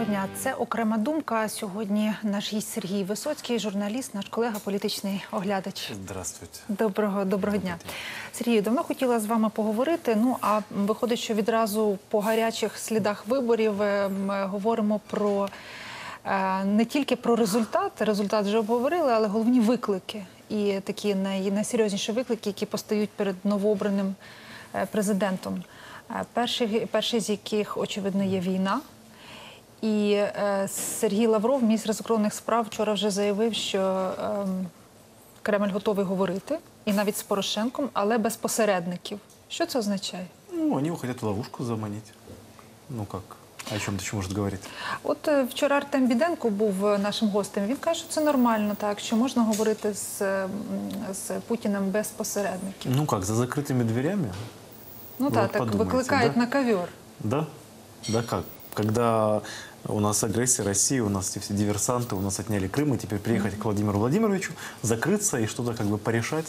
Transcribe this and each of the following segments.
Доброго дня. Це окрема думка. Сьогодні наш гість Сергій Висоцький, журналіст, наш колега, політичний оглядач. Здравствуйте. Доброго доброго дня. Сергію, давно хотіла з вами поговорити. Ну а виходить, що відразу по гарячих слідах виборів е, ми говоримо про е, не тільки про результат, результат вже обговорили, але головні виклики і такі найсерйозніші виклики, які постають перед новообраним е, президентом. Е, Перший, перший з яких, очевидно, є війна. І е, Сергій Лавров, міністр закордонних справ, вчора вже заявив, що ем, Кремль готовий говорити, і навіть з Порошенком, але без посередників. Що це означає? Ну, они его хотят в ловушку заманить. Ну как? О чем ты еще может говорить? От е, вчора Артем Біденко був е, нашим гостем. Він каже, що це нормально, так що можна говорити з, е, м, з Путіним без посередників. Ну как, за закрытыми дверями? Ну Ви так, от так подумайте, викликають да? на ковер. Да? Да как? Когда у нас агрессия России, у нас эти все диверсанты, у нас отняли Крым, и теперь приехать к Владимиру Владимировичу, закрыться и что-то как бы порешать.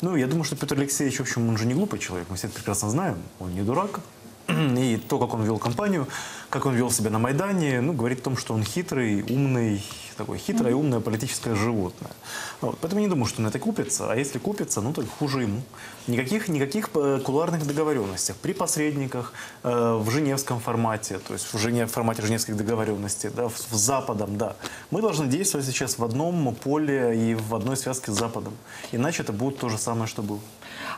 Ну, я думаю, что Петр Алексеевич, в общем, он же не глупый человек, мы все это прекрасно знаем, он не дурак. И то, как он вел кампанию, как он вел себя на Майдане, ну, говорит о том, что он хитрый, умный, такое хитрое и умное политическое животное. Вот. Поэтому не думаю, что он это купится. А если купится, ну, так хуже ему. Никаких, никаких э, кулуарных договоренностях при посредниках э, в женевском формате, то есть в, Жене, в формате женевских договоренностей, да, в- с Западом, да. Мы должны действовать сейчас в одном поле и в одной связке с Западом. Иначе это будет то же самое, что было.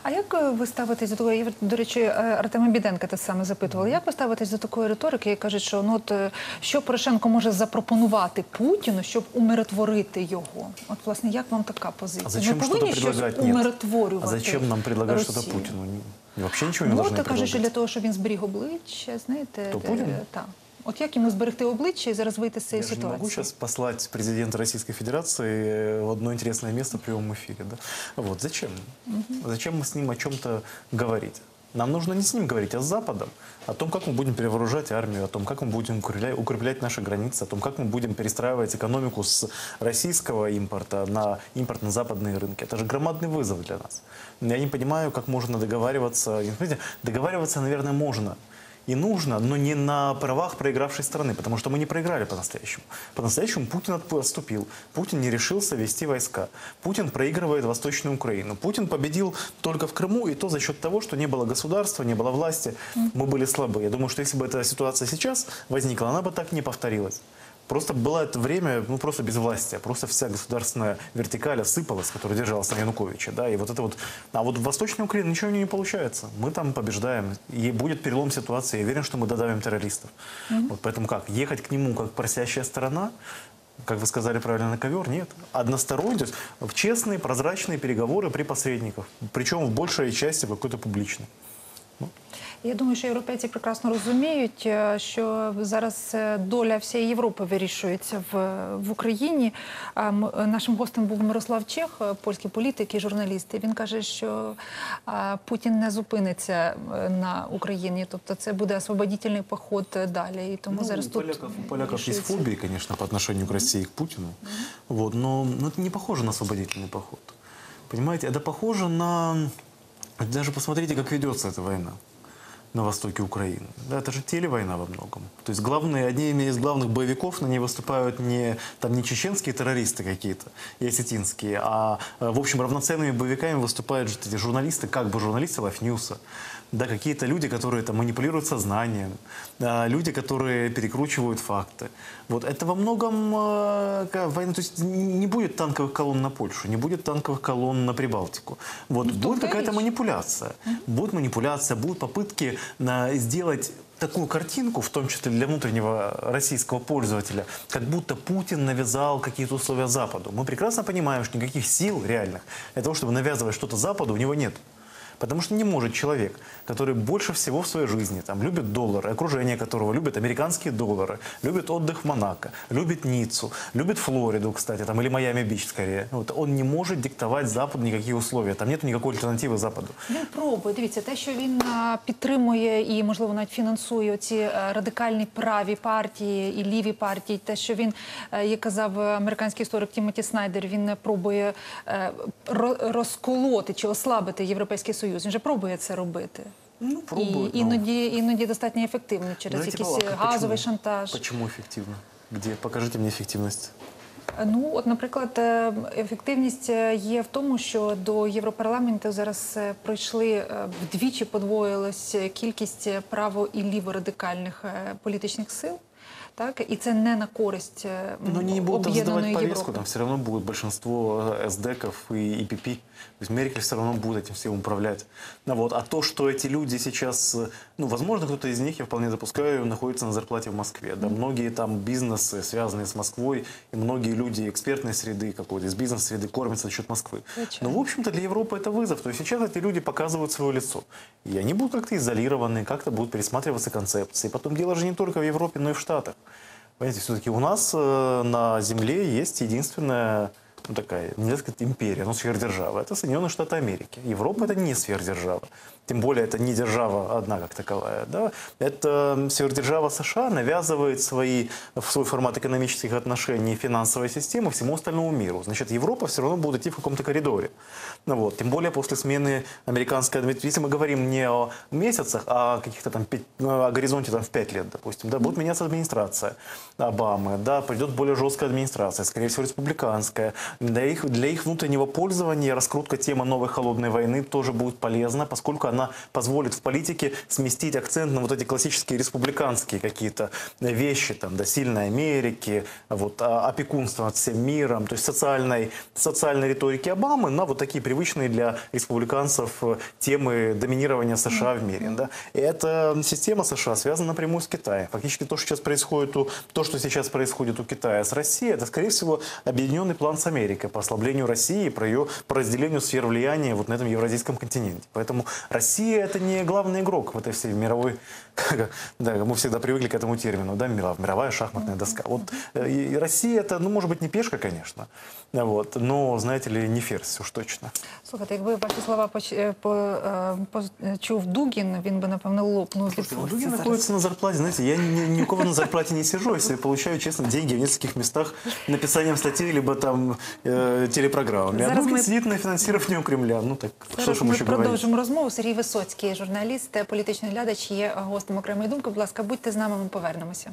А як е, ви ставитесь до того? Я, до речі, е, Артема Біденка те саме запитувала. Як ви ставитесь до такої риторики, яка каже, що ну от е, що Порошенко може запропонувати Путіну, щоб умиротворити його? От власне, як вам така позиція? А зачем Ми что-то повинні щось предлагать? Нет. умиротворювати. А зачем нам предлагать что-то Росію? Путину? Не- Вообще ничего не Ну, должны от каже, що предлагать. для того, щоб він зберіг обличчя, знаєте, Хто, е, Путін? так. От як йому зберегти обличчя і зараз вийти з цієї Я же не ситуації? могу сейчас послать президента Российской Федерации э, в одно интересное место в прямом эфире. Да? Вот зачем? Зачем мы с ним о чем-то говорить? Нам нужно не с ним говорить, а с Западом. О том, как мы будем перевооружать армию, о том, как мы будем укрепля- укреплять наши границы, о том, как мы будем перестраивать экономику с российского импорта на импорт на западные рынки. Это же громадный вызов для нас. Я не понимаю, как можно договариваться. Договариваться, наверное, можно и нужно, но не на правах проигравшей страны, потому что мы не проиграли по-настоящему. По-настоящему Путин отступил. Путин не решился вести войска. Путин проигрывает Восточную Украину. Путин победил только в Крыму, и то за счет того, что не было государства, не было власти. Мы были слабы. Я думаю, что если бы эта ситуация сейчас возникла, она бы так не повторилась. Просто было это время, ну, просто безвластия. Просто вся государственная вертикаль осыпалась, которая держалась на Януковиче. Да, и вот это вот... А вот в Восточной Украине ничего не получается. Мы там побеждаем. И будет перелом ситуации. Я уверен, что мы додавим террористов. Вот поэтому как? Ехать к нему как просящая сторона, как вы сказали правильно, на ковер? Нет. Односторонне, то есть в честные, прозрачные переговоры при посредниках. Причем в большей части какой-то публичной. Я думаю, що європейці прекрасно розуміють, е, що зараз е, доля всієї Європи вирішується в, в Україні. А м- е, Нашим гостем був Мирослав Чех, е, польський політик і журналіст. І він каже, що а, Путін не зупиниться е, на Україні, тобто це буде освободительний поход е, далі. І тому Ну, зараз у тут поляков, у поляков есть вирішується. фобии, конечно, по отношению к России и к Путину. Вот, но, но это не похоже на освободительный поход. Понимаете, это похоже на... Даже посмотрите, как ведется эта война На востоке Украины. Да, это же телевойна во многом. То есть главные, одними из главных боевиков на ней выступают не, там, не чеченские террористы какие-то и осетинские, а, э, в общем, равноценными боевиками выступают же эти журналисты, как бы журналисты Лайфньюса, да, какие-то люди, которые там манипулируют сознанием, да, люди, которые перекручивают факты. Вот это во многом э, война, то есть не будет танковых колонн на Польшу, не будет танковых колонн на Прибалтику. Вот Ну, будет какая-то манипуляция, будет манипуляция, будут попытки сделать такую картинку, в том числе для внутреннего российского пользователя, как будто Путин навязал какие-то условия Западу. Мы прекрасно понимаем, что никаких сил реальных для того, чтобы навязывать что-то Западу, у него нет. Потому что не может человек, который больше всего в своей жизни там, любит доллары, окружение которого любит американские доллары, любит отдых в Монако, любит Ниццу, любит Флориду, кстати, там, или Майами-Бич скорее. Вот, он не может диктовать Западу никакие условия. Там нет никакой альтернативы Западу. Він пробує. Дивіться, те, що він а, підтримує і, можливо, навіть фінансує ці е, радикальні праві партії і ліві партії. Те, що він, е, як казав американський історик Тімоті Снайдер, він пробує е, ро- розколоти чи ослабити Європейський Союз. Він же пробує це робити. Ну, І пробуют. но- іноді, іноді достатньо ефективно через Знаете, якийсь Павловка, газовий почему? шантаж. Почему эффективно? Где? Покажите мне эффективность. Ну, от, наприклад, е, ефективність е, є в тому, що до Європарламенту зараз е, пройшли е, вдвічі подвоїлась кількість е, право і ліворадикальних е, політичних сил. Так, і це не на користь е, м, Но они не будут там задавать об'єднаної повестку, Європи. там все равно будет большинство э, эсдеков и ИПП. То есть Меркель все равно будет этим всем управлять. Ну, вот. А то, что эти люди сейчас, э, ну, возможно, кто-то из них, я вполне допускаю, находится на зарплате в Москве. Да, многие там бизнесы, связанные с Москвой, и многие люди экспертной среды какой-то, из бизнес-среды кормятся за счет Москвы. Зачем? Но, в общем-то, для Европы это вызов. То есть сейчас эти люди показывают свое лицо. И они будут как-то изолированы, как-то будут пересматриваться концепции. Потом дело же не только в Европе, но и в Штатах. Понимаете, все-таки у нас э, на Земле есть единственная ну, такая, сказать империя, но сверхдержава. Это Соединенные Штаты Америки. Европа это не сверхдержава. Тем более это не держава одна как таковая. Да? Это сверхдержава США навязывает свои, в свой формат экономических отношений и финансовой системы всему остальному миру. Значит, Европа все равно будет идти в каком-то коридоре. Ну, вот. Тем более после смены американской администрации. Если мы говорим не о месяцах, а о каких-то там ну, о горизонте там, в пять лет, допустим, да, будет меняться администрация Обамы, да, придет более жесткая администрация, скорее всего, республиканская. Для их, для их внутреннего пользования раскрутка темы новой холодной войны тоже будет полезна, поскольку она позволит в политике сместить акцент на вот эти классические республиканские какие-то вещи, там, да, сильной Америки, вот, а, опекунство над всем миром, то есть социальной, социальной риторики Обамы на вот такие привычные для республиканцев темы доминирования США в мире. Да. И эта система США связана напрямую с Китаем. Фактически то, что сейчас происходит у, то, что сейчас происходит у Китая с Россией, это, скорее всего, объединенный план с Америкой по ослаблению России, про ее, по разделению сфер влияния вот на этом евразийском континенте. Поэтому Россия это не главный игрок в этой всей мировой, да, мы всегда привыкли к этому термину, да, мира- мировая шахматная доска. Вот э, и Россия это, ну, может быть, не пешка, конечно, вот, но, знаете ли, не ферзь уж точно. Слухайте, якби ваші слова поч... е, по... е, почув Дугін, він би напевно лопнув від Слушайте, ну, злості Дугин зараз. находится на зарплате. Знаете, я ни, ни у кого на зарплате не сижу, если получаю, честно, деньги в нескольких местах написанием статей, либо там э, телепрограммами. А Зараз Дугин мы- сидит на финансировании у Кремля. Ну так, что Зараз ж ему ми еще говорить? продовжимо розмову. Сергій Висоцький, журналіст, політичний глядач, є гостем окремої думки. Будь ласка, будьте з нами, ми повернемося.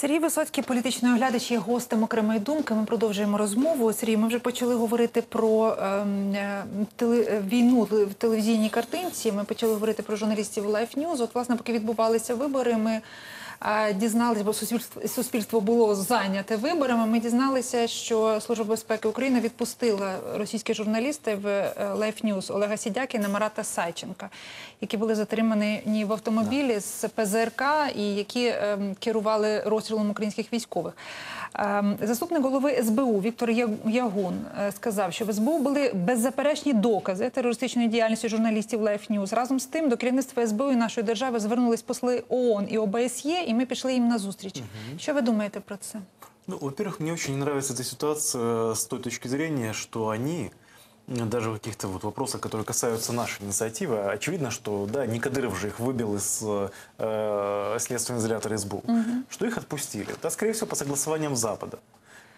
Сергій Висоцький, політичний оглядач, є гостем окремої думки. Ми продовжуємо розмову. Сергій, ми вже почали говорити про ем, е, е, війну в телевізійній картинці. Ми почали говорити про журналістів Life News. От, власне, поки відбувалися вибори, ми дізналися, бо суспільство, суспільство було зайняте виборами. Ми дізналися, що Служба безпеки України відпустила російських журналістів е, Life News Олега Сідякіна, Марата Сайченка, які були затримані в автомобілі з ПЗРК і які ем, керували розстрілом українських військових. Ем, Заступник голови СБУ Віктор Ягун е, сказав, що в СБУ були беззаперечні докази терористичної діяльності журналістів Life News. Разом з тим до керівництва СБУ і нашої держави звернулись посли ООН і ОБСЄ, і ми пішли їм на зустріч. Що ви думаєте про це? Ну, во-первых, мне очень не нравится эта ситуация с той точки зрения, что они м, даже в каких-то вот вопросах, которые касаются нашей инициативы, очевидно, что да, не Кадыров же их выбил из э, следственного изолятора СБУ, что их отпустили. Да, скорее всего, по согласованиям Запада.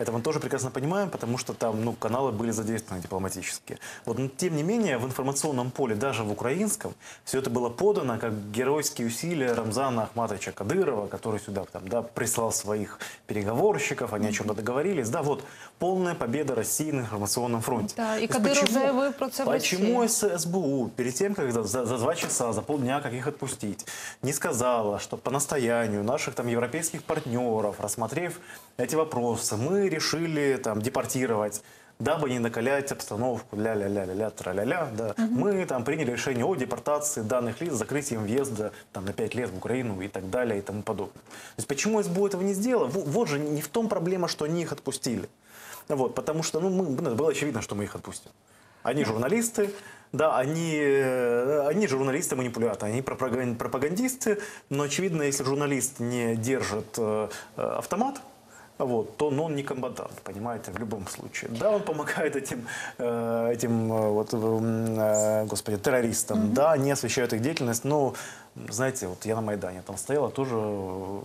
Это мы тоже прекрасно понимаем, потому что там ну, каналы были задействованы дипломатические. Вот, но тем не менее, в информационном поле, даже в украинском, все это было подано как геройские усилия Рамзана Ахматовича Кадырова, который сюда там, да, прислал своих переговорщиков, они о чем-то договорились. Да, вот полная победа России на информационном фронте. Да, и Кадыров почему- заявил про это Почему России. с СБУ перед тем, как за- за два часа, за полдня, как их отпустить, не сказала, что по настоянию наших там европейских партнеров, рассмотрев эти вопросы, мы решили там депортировать дабы не накалять обстановку, ля-ля-ля-ля-ля, тра-ля-ля, да, мы там приняли решение о депортации данных лиц, закрытии им въезда там, на 5 лет в Украину и так далее и тому подобное. То есть почему СБУ этого не сделала? Во- Вот же не в том проблема, что они их отпустили. Вот, потому что ну, мы, ну, было очевидно, что мы их отпустим. Они журналисты, да, они, э, они журналисты-манипуляторы, они пропаган- пропагандисты, но очевидно, если журналист не держит э, э, автомат, вот, то ну, он не комбатант, понимаете, в любом случае. Да, он помогает этим, э, этим э, вот, э, господи, террористам, да, они освещают их деятельность, но знаете, вот я на Майдане там стоял, а тоже, э,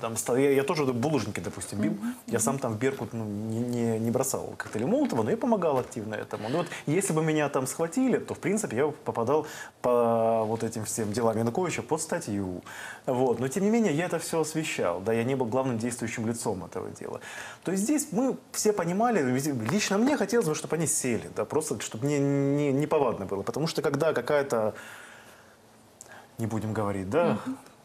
там стоял, я, я тоже булыжники, допустим, бил. Я сам там в Беркут ну, не, не, не бросал коктейли Молотова, но я помогал активно этому. Ну, вот, если бы меня там схватили, то, в принципе, я попадал по вот этим всем делам Януковича под статью. Вот. Но, тем не менее, я это все освещал. Да, я не был главным действующим лицом этого дела. То есть здесь мы все понимали, лично мне хотелось бы, чтобы они сели, да, просто чтобы мне не, не повадно было. Потому что когда какая-то не будем говорить, да,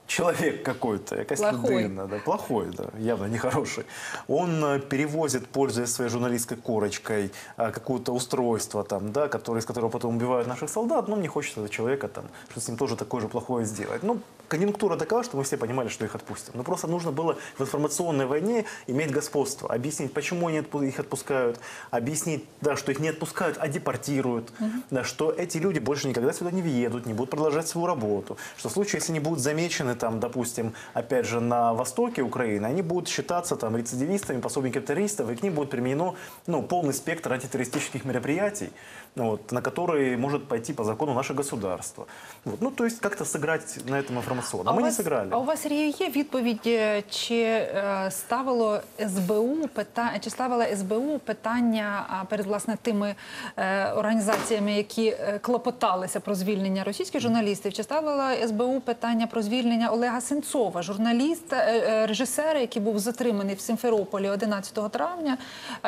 человек какой-то, якась Плохой. людина, да, плохой, да, явно нехороший, он э, перевозит, пользуясь своей журналистской корочкой, а, какое-то устройство, там, да, которое, из которого потом убивают наших солдат, но мне хочется этого человека, там, что с ним тоже такое же плохое сделать. Ну, конъюнктура такова, что мы все понимали, что их отпустим. Но просто нужно было в информационной войне иметь господство, объяснить, почему они их отпускают, объяснить, да, что их не отпускают, а депортируют, да, что эти люди больше никогда сюда не въедут, не будут продолжать свою работу, что в случае, если они будут замечены, там, допустим, опять же, на востоке Украины, они будут считаться там рецидивистами, пособниками террористов, и к ним будет применено ну, полный спектр антитеррористических мероприятий, ну, вот, на которые может пойти по закону наше государство. Вот. Ну, то есть как-то сыграть на этом информационно. А вас, сыграли. А у вас Сергію, є відповідь, е, чи е, ставило СБУ питання, чи ставила СБУ питання перед власне тими е, організаціями, які клопоталися про звільнення російських журналістів? Чи ставила СБУ питання про звільнення Олега Сенцова, журналіста, режисера, який був затриманий в Симферополі 11 травня,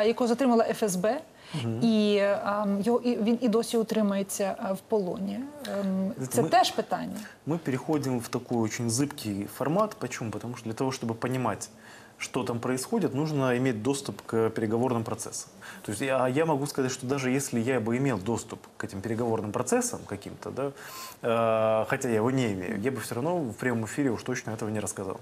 якого затримала ФСБ? І ем, його і він і досі утримується е, в полоні. Ем, Це Ми- теж питання. Мы переходим в такой очень зыбкий формат. Почему? Потому что для того, чтобы понимать, что там происходит, нужно иметь доступ к переговорным процессам. То есть я, я могу сказать, что даже если я бы имел доступ к этим переговорным процессам каким-то, да, э, хотя я его не имею, я бы все равно в прямом эфире уж точно этого не рассказал.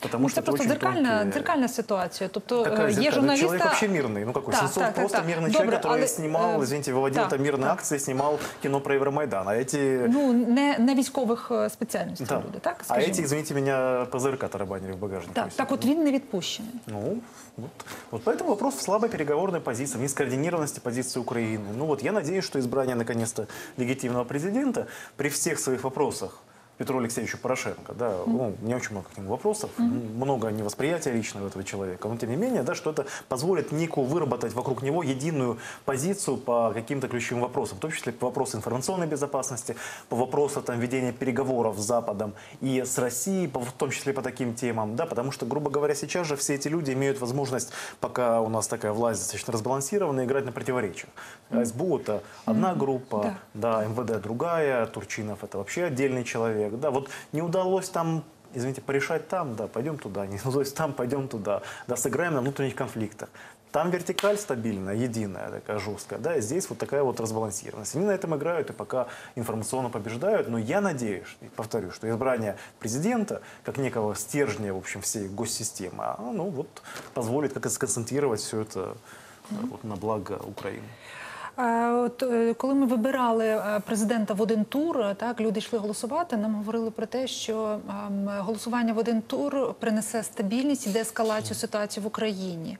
Потому Ну, что це это просто очень дзеркальна, тонкие- дзеркальна ситуація. Тобто Какая е, є зеркальная? журналіста... Человек вообще мирный. Ну какой? Так, Сенцов так, так, просто так. мирный Добре, человек, который але, снимал, е, извините, выводил так, там мирные так. акции, снимал кино про Евромайдан. А эти... Ну, не, не військових е, спеціальностей Да. люди, так? а Скажімо. эти, извините меня, ПЗРК тарабанили в багажнике. Так, так от він не відпущений. Ну, вот. вот поэтому вопрос в слабой переговорной позиции, в нескоординированности позиции Украины. Ну вот я надеюсь, что избрание наконец-то легитимного президента при всех своих вопросах Петру Алексеевичу Порошенко, да, ну, у меня очень много к нему вопросов, много невосприятия личного этого человека, но тем не менее, да, что это позволит некую выработать вокруг него единую позицию по каким-то ключевым вопросам, в том числе по вопросу информационной безопасности, по вопросу там, ведения переговоров с Западом и с Россией, по- в том числе по таким темам, да, потому что, грубо говоря, сейчас же все эти люди имеют возможность, пока у нас такая власть достаточно разбалансирована, играть на противоречиях. СБУ это одна группа, да. МВД другая, Турчинов это вообще отдельный человек, да, вот не удалось там извините, порешать там, да, пойдем туда, не удалось там, пойдем туда, да, сыграем на внутренних конфликтах. Там вертикаль стабильная, единая, такая жесткая, да, и здесь вот такая вот разбалансированность. Они на этом играют и пока информационно побеждают, но я надеюсь, и повторю, что избрание президента, как некого стержня, в общем, всей госсистемы, ну, вот, позволит как-то сконцентрировать все это вот, на благо Украины. От е, коли ми вибирали е, президента в один тур, е, так люди йшли голосувати. Нам говорили про те, що ем, голосування в один тур принесе стабільність і деескалацію ситуації в Україні.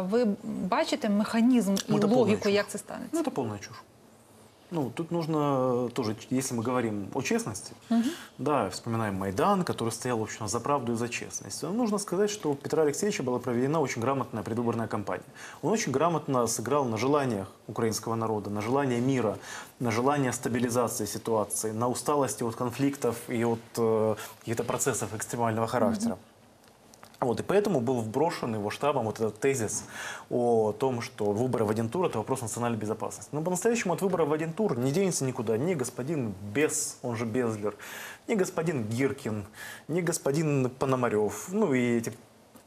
Ви бачите механізм і Ну, логіку, як це станеться? Ну, це повна чушь. Ну, тут нужно тоже, если мы говорим о честности, да, вспоминаем Майдан, который стоял, в общем, за правду и за честность. Ну, Нужно сказать, что у Петра Алексеевича была проведена очень грамотная предвыборная кампания. Он очень грамотно сыграл на желаниях украинского народа, на желание мира, на желание стабилизации ситуации, на усталости от конфликтов и от э, каких-то процессов экстремального характера. Вот, и поэтому был вброшен его штабом вот этот тезис о том, что выборы в один это вопрос национальной безопасности. Но по-настоящему от выборов в один тур не денется никуда ни господин Бес, он же Безлер, ни господин Гиркин, ни господин Пономарев, ну и эти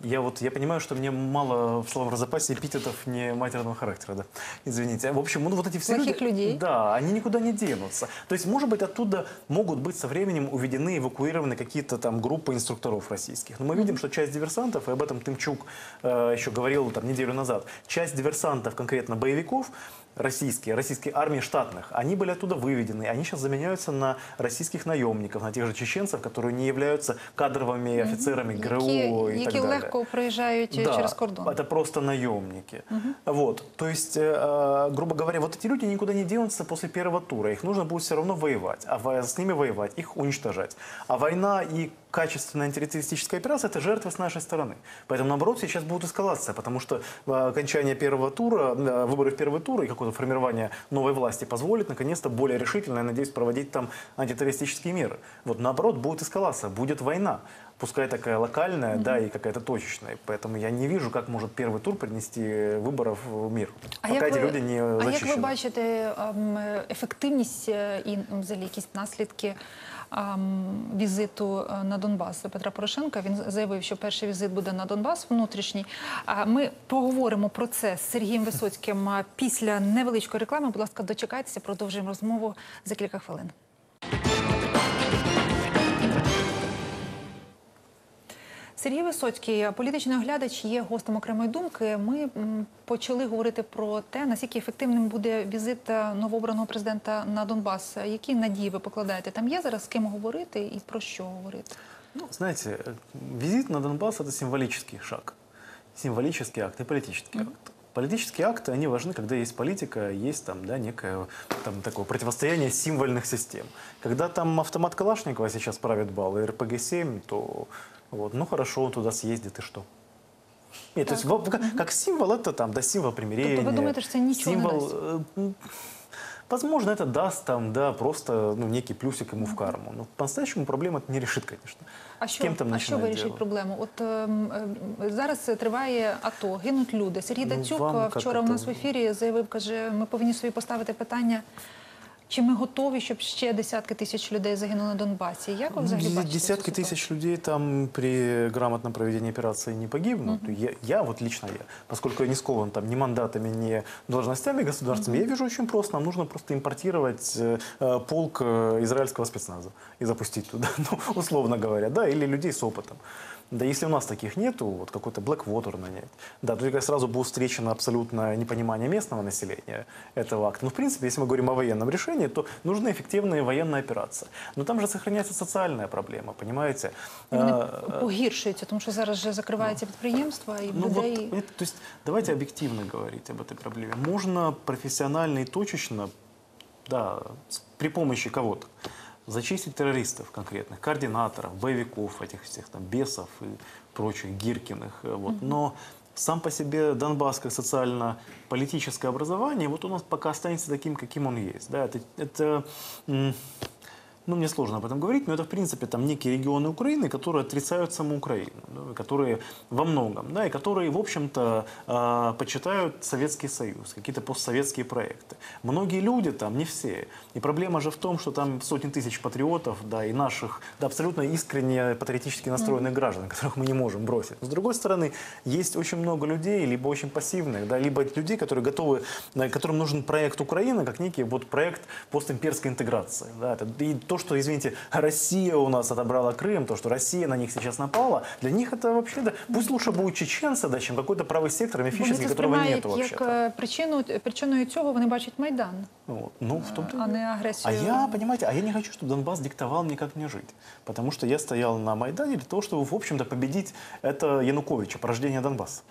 я вот, я понимаю, что мне мало в словом запасе эпитетов не матерного характера, да. Извините. В общем, ну вот эти все Плохих люди, людей. Да, они никуда не денутся. То есть, может быть, оттуда могут быть со временем уведены, эвакуированы какие-то там группы инструкторов российских. Но мы видим, что часть диверсантов, и об этом Тымчук э, еще говорил там неделю назад, часть диверсантов, конкретно боевиков, российские, российские армии штатных, они были оттуда выведены, они сейчас заменяются на российских наемников, на тех же чеченцев, которые не являются кадровыми офицерами ГРУ Які, и так які далее. легко проезжают Да, через кордон. это просто наемники. Вот, то есть, э, э, грубо говоря, вот эти люди никуда не денутся после первого тура. Их нужно будет все равно воевать, а с ними воевать, их уничтожать. А война и качественная антитеррористическая операция – это жертвы с нашей стороны. Поэтому, наоборот, сейчас будет эскалация, потому что э, окончание первого тура, э, выборы в первый тур и какое-то формирование новой власти позволит, наконец-то, более решительно, я надеюсь, проводить там антитеррористические меры. Вот, наоборот, будет эскалация, будет война. Пускай такая локальная, да, и какая-то точечная. Поэтому я не вижу, как может первый тур принести выборов в мир. А пока як, эти ви, люди не а як ви защищены. бачите ем, ефективність е, і м, взагалі якісь наслідки ем, візиту е, на Донбас Петра Порошенка? Він заявив, що перший візит буде на Донбас внутрішній. А Ми поговоримо про це з Сергієм Висоцьким а, після невеличкої реклами. Будь ласка, дочекайтеся, продовжуємо розмову за кілька хвилин. Сергій Висоцький, політичний оглядач, є гостем окремої думки. Ми почали говорити про те, наскільки ефективним буде візит е, новообраного президента на Донбас. Які надії ви покладаєте? Там є зараз з ким говорити і про що говорити? Ну, знаете, візит визит на Донбасс – это символический шаг. Символический акт и политический акт. Политические акты, они важны, когда есть политика, есть там, да, некое там, такое противостояние символьных систем. Когда там автомат Калашникова сейчас правит бал и РПГ-7, то вот, ну хорошо, он туда съездит и что? Нет, то есть как, как символ это там, да, символ примирения. Тобто ви думаєте, що це нічого не символ, дасть? э, Возможно, это даст там, да, просто ну, некий плюсик ему в карму. Но по-настоящему проблема это не решит, конечно. А С що, кем там а що начинать вирішить дело? проблему? От ем, ем, зараз триває АТО, гинуть люди. Сергій Ну, Дацюк вам е, як вчора у це? нас в ефірі заявив, каже, ми повинні собі поставити питання. Чи ми готові, щоб ще десятки тисяч людей загинули на Донбасі? Як ви взагалі Дес- бачите цю Десятки ситуацію? тысяч людей там при грамотном проведении операции не погибнут. Я, я, вот лично я, поскольку я не скован там ни мандатами, ни должностями государственными, я вижу очень просто. Нам нужно просто импортировать э, э, полк э, израильского спецназа и запустить туда, ну, условно говоря, да, или людей с опытом. Да, если у нас таких нету, вот какой-то Blackwater нанять, да, то только сразу будет встречено абсолютно непонимание местного населения этого акта. Ну, в принципе, если мы говорим о военном решении, то нужны эффективные военные операции. Но там же сохраняется социальная проблема, понимаете? Вони А, погіршуються, тому що зараз же закриваються підприємства і в ну вот, людей. понимаете, то есть давайте объективно говорить об этой проблеме. Можно профессионально и точечно, да, с- при помощи кого-то зачистить террористов конкретных, координаторов, боевиков, этих всех там бесов и прочих Гиркиных. э, Вот. Но сам по себе Донбасс как социально-политическое образование, вот у нас пока останется таким, каким он есть. Да, это, это ну, мне сложно об этом говорить, но это, в принципе, там некие регионы Украины, которые отрицают саму Украину, да, которые во многом, да, и которые, в общем-то, э, почитают Советский Союз, какие-то постсоветские проекты. Многие люди там, не все. И проблема же в том, что там сотни тысяч патриотов, да, и наших, да, абсолютно искренне патриотически настроенных граждан, которых мы не можем бросить. Но, с другой стороны, есть очень много людей, либо очень пассивных, да, либо людей, которые готовы, да, которым нужен проект Украины, как некий вот проект постимперской интеграции. Да, это, и то, что, извините, Россия у нас отобрала Крым, то, что Россия на них сейчас напала, для них это вообще, да, пусть лучше будут чеченцы, да, чем какой-то правый сектор це которого сприймають нету як е, причину причиною цього вони бачать майдан. Ну, в том-то и а не А агресію. я, понимаете, а я не хочу, чтобы Донбасс диктовал мне, как мне жить. Потому что я стоял на Майдане для того, чтобы, в общем-то, победить это Януковича, порождение Донбасса.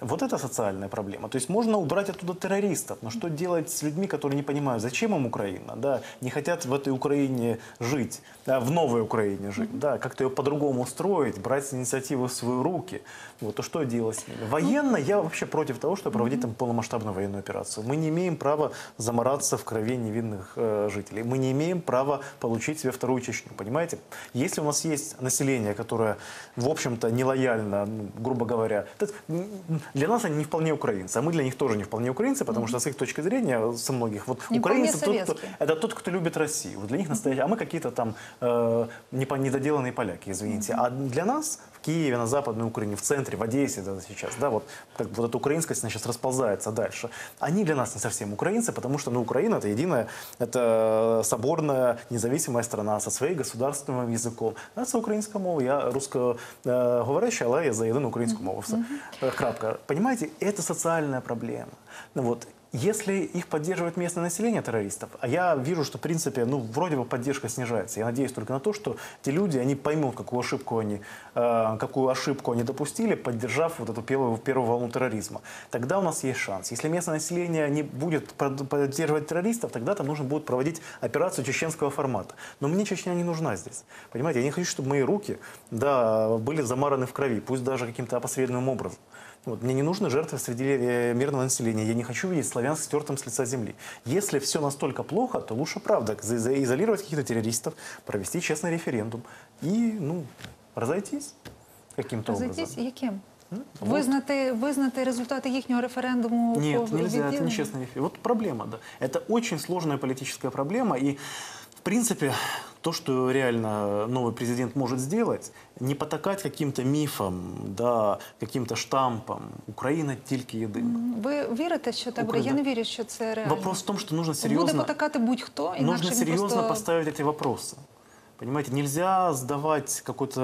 Вот это социальная проблема. То есть можно убрать оттуда террористов, но что делать с людьми, которые не понимают, зачем им Украина, да, не хотят в этой Украине жить, да, в новой Украине жить, да, как-то ее по-другому устроить, брать инициативу в свои руки. Вот, то что делать с ними? Военно я вообще против того, чтобы проводить там полномасштабную военную операцию. Мы не имеем права замораться в крови невинных э, жителей. Мы не имеем права получить себе вторую Чечню, понимаете? Если у нас есть население, которое, в общем-то, нелояльно, грубо говоря, для нас они не вполне украинцы, а мы для них тоже не вполне украинцы, потому что с их точки зрения, со многих, вот Не украинцы тот, кто, это тот, кто любит Россию. Вот для них настоящие, а мы какие-то там э, недоделанные поляки, извините. А для нас в Киеве, на Западной Украине, в центре, в Одессе да, сейчас, да, вот, как бы вот эта украинскость, она сейчас расползается дальше. Они для нас не совсем украинцы, потому что, ну, Украина это единая, это соборная независимая страна со своим государственным языком. Да, це українська мова, я русскоговорящий, але я за єдину українську мову. Все. Э, Крапка. Понимаете, это социальная проблема. Ну, вот. Если их поддерживает местное население террористов, а я вижу, что, в принципе, ну, вроде бы поддержка снижается. Я надеюсь только на то, что те люди, они поймут, какую ошибку они, э, какую ошибку они допустили, поддержав вот эту первую, первую волну терроризма. Тогда у нас есть шанс. Если местное население не будет под- поддерживать террористов, тогда там нужно будет проводить операцию чеченского формата. Но мне Чечня не нужна здесь. Понимаете, я не хочу, чтобы мои руки, да, были замараны в крови, пусть даже каким-то опосредованным образом. Вот, мне не нужны жертвы среди э, мирного населения. Я не хочу видеть славян стертым с лица земли. Если все настолько плохо, то лучше, правда, за- за- изолировать каких-то террористов, провести честный референдум и, ну, разойтись каким-то Розійтесь образом. яким? вот. Визнати, визнати результати їхнього референдуму Нет, по нельзя, это відділенню? нечестный референдум. Вот проблема, да. Это очень сложная политическая проблема. И, в принципе, то, что реально новый президент может сделать, не потакать каким-то мифам, да, каким-то штампам. Украина тільки єдина. Ви вірите, що так буде? Я Україна. не вірю, що це реально. Вопрос в том, что нужно Буде серьезно, потакати будь-хто, інакше нужно він серьезно просто... поставить эти вопросы. Понимаете, нельзя сдавать какой-то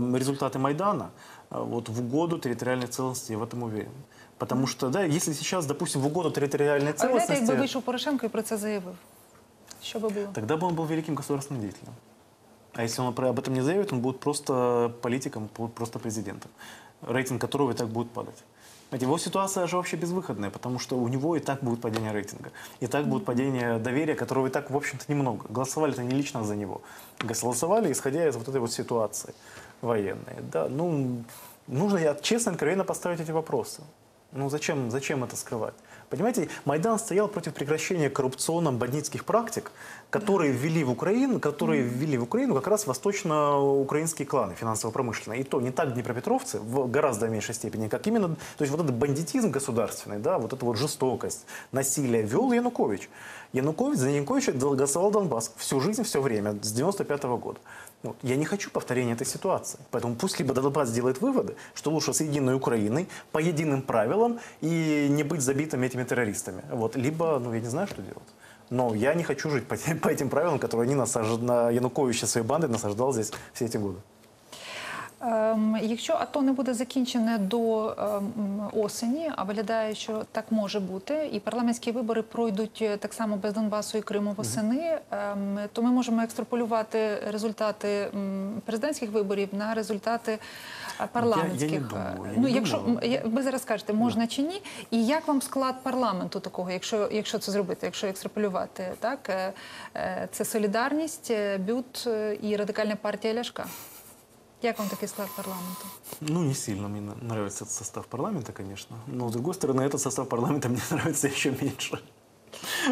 э, результаты Майдана э, вот, в угоду территориальной целостности, я в этом уверен. Потому что, да, если сейчас, допустим, в угоду территориальной А уявляєте, целостности... якби вийшов Порошенко і про це заявив? Що би було? Тогда бы он был великим государственным деятелем. А если он об этом не заявит, он будет просто политиком, просто президентом, рейтинг которого и так будет падать. Его ситуация же вообще безвыходная, потому что у него и так будет падение рейтинга. И так будет падение доверия, которого и так, в общем-то, немного. Голосовали-то не лично за него. Голосовали, исходя из вот этой вот ситуации военной. Да, ну, нужно честно, откровенно поставить эти вопросы. Ну, зачем, зачем это скрывать? Понимаете, Майдан стоял против прекращения коррупционно-бандитских практик, которые ввели в Украину, которые ввели в Украину как раз восточно-украинские кланы финансово-промышленные. И то не так днепропетровцы, в гораздо меньшей степени, как именно, то есть вот этот бандитизм государственный, да, вот эта вот жестокость, насилие вел Янукович. Янукович, за Януковича голосовал Донбасс всю жизнь, все время, с 95 года. Вот. Я не хочу повторения этой ситуации. Поэтому пусть либо Донбасс делает выводы, что лучше с единой Украиной, по единым правилам и не быть забитым этими террористами. Вот. Либо, ну, я не знаю, что делать. Но я не хочу жить по, тем- по этим правилам, которые они насаж... на Януковича своей банды насаждал здесь все эти годы. Ем, якщо АТО не буде закінчене до ем, осені, а виглядає, що так може бути, і парламентські вибори пройдуть е, так само без Донбасу і Криму восени, ем, то ми можемо екстраполювати результати м, президентських виборів на результати е, парламентських. Я- я не думаю, я ну, не якщо думаю. м, я- ви зараз скажете, можна чи ні, і як вам склад парламенту такого, якщо, якщо це зробити, якщо екстраполювати, так Е, е, це солідарність, е, бют е, і радикальна партія Ляшка. Як вам такий склад парламенту? Ну, не сильно мне на- нравится этот состав парламента, конечно. Но, с другой стороны, этот состав парламента мне нравится еще меньше.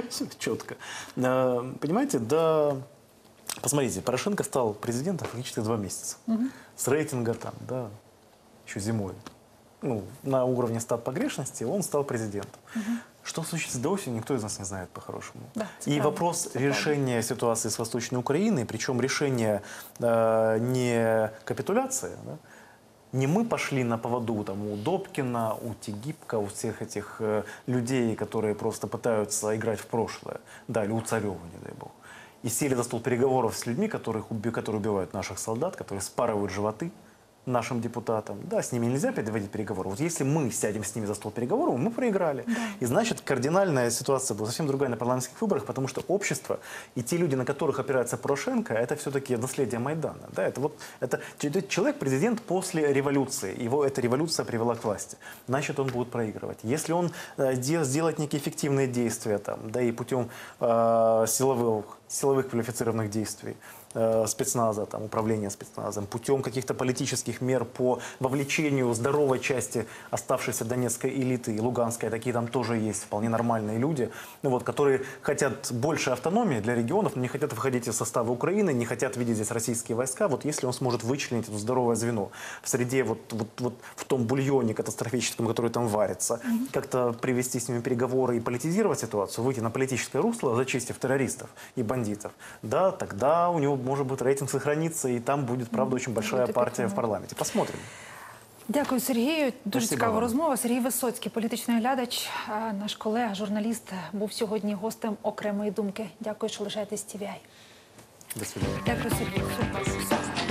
Все четко. Э, Понимаете, да... Посмотрите, Порошенко стал президентом фактически два месяца. С рейтинга там, да, еще зимой. Ну, на уровне стат погрешности он стал президентом. Что случится до осени, никто из нас не знает по-хорошему. Да, И правда, вопрос это правда. решения ситуации с Восточной Украиной, причем решение э, не капитуляции, да, не мы пошли на поводу там, у Добкина, у Тегибка, у всех этих э, людей, которые просто пытаются играть в прошлое, да, или у Царева, не дай бог, и сели за стол переговоров с людьми, которых, которые убивают наших солдат, которые спарывают животы нашим депутатам. Да, с ними нельзя переводить переговоры. Вот если мы сядем с ними за стол переговоров, мы проиграли. И значит, кардинальная ситуация была совсем другая на парламентских выборах, потому что общество и те люди, на которых опирается Порошенко, это все-таки наследие Майдана. Да, это вот это человек, президент после революции. Его эта революция привела к власти. Значит, он будет проигрывать. Если он э, де- сделает некие эффективные действия, там, да и путем э, силовых, силовых квалифицированных действий, э, спецназа, там, управления спецназом, путем каких-то политических мер по вовлечению здоровой части оставшейся донецкой элиты и луганской, такие там тоже есть вполне нормальные люди, ну, вот, которые хотят больше автономии для регионов, но не хотят выходить из состава Украины, не хотят видеть здесь российские войска. Вот если он сможет вычленить это здоровое звено в среде, вот, вот, вот в том бульоне катастрофическом, который там варится, как-то привести с ними переговоры и политизировать ситуацию, выйти на политическое русло, зачистив террористов и бандитов, да, тогда у него может быть рейтинг сохранится, и там будет, правда, очень большая партия в парламенте. Посмотрим. Дякую, Сергію. Дуже Спасибо цікава вам. розмова. Сергій Висоцький, політичний глядач, наш колега, журналіст, був сьогодні гостем окремої думки. Дякую, що лишаєтесь TVI. До свидання. Дякую, Сергій.